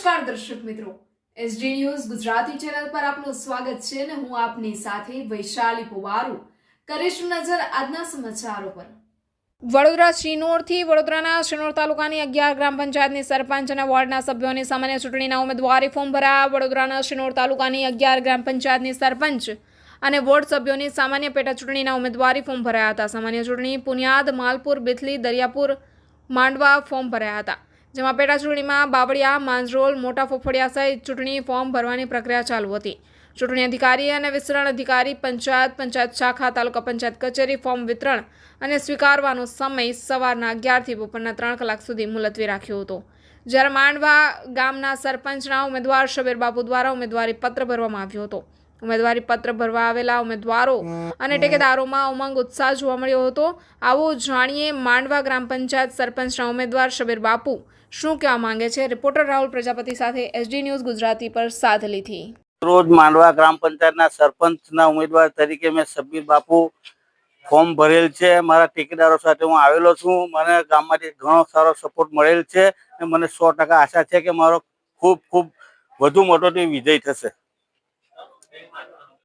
નમસ્કાર દર્શક મિત્રો. એસડી ન્યૂઝ ગુજરાતી ચેનલ પર આપનું સ્વાગત છે અને હું આપની સાથે વૈશાલી પુવારુ. કરીશું નજર આજના સમાચારો પર. વડોદરા શ્રીનોરથી વડોદરાના શિનોર તાલુકાની અગિયાર ગ્રામ પંચાયતની સરપંચ અને વોર્ડના સભ્યોની સામાન્ય ચૂંટણીના ઉમેદવારી ફોર્મ ભરાયા. વડોદરાના શિનોર તાલુકાની અગિયાર ગ્રામ પંચાયતની સરપંચ અને વોર્ડ સભ્યોની સામાન્ય પેટા ચૂંટણીના ઉમેદવારી ફોર્મ ભરાયા હતા. સામાન્ય ચૂંટણી પુનિયાદ, માલપુર, બિથલી, દરિયાપુર, માંડવા ફોર્મ ભરાયા હતા. જેમાં પેટાચૂંટણીમાં બાવળિયા માંજરોલ, મોટા ફોફડિયા સહિત ચૂંટણી ફોર્મ ભરવાની પ્રક્રિયા ચાલુ હતી. ચૂંટણી અધિકારી અને વિસ્તરણ અધિકારી, પંચાયત પંચાયત શાખા, તાલુકા પંચાયત કચેરી, ફોર્મ વિતરણ અને સ્વીકારવાનો સમય સવારના અગિયારથી બપોરના ત્રણ કલાક સુધી મુલતવી રાખ્યો હતો. જ્યારે માંડવા ગામના સરપંચના ઉમેદવાર શબીર બાપુ દ્વારા ઉમેદવારી પત્ર ભરવામાં આવ્યો હતો. ઉમેદવારી પત્ર ભરવા આવેલા ઉમેદવારો અને ટેકેદારોમાં ઉમંગ ઉત્સાહ જોવા મળ્યો હતો. આવો જાણીએ માંડવા ગ્રામ પંચાયત સરપંચના ઉમેદવાર શબીર બાપુ શું કહેવા માંગે છે? રિપોર્ટર રાહુલ પ્રજાપતિ સાથે એસડી ન્યૂઝ ગુજરાતી પર સાથ લીધી. રોજ માંડવા ગ્રામ પંચાયતના સરપંચના ઉમેદવાર તરીકે મેં સબીર બાપુ ફોર્મ ભરેલ છે. મારા ટેકેદારો સાથે હું આવેલો છું. મને ગામમાંથી ઘણો સારો સપોર્ટ મળેલ છે અને મને સો આશા છે કે મારો ખૂબ ખૂબ વધુ મોટો વિજય થશે.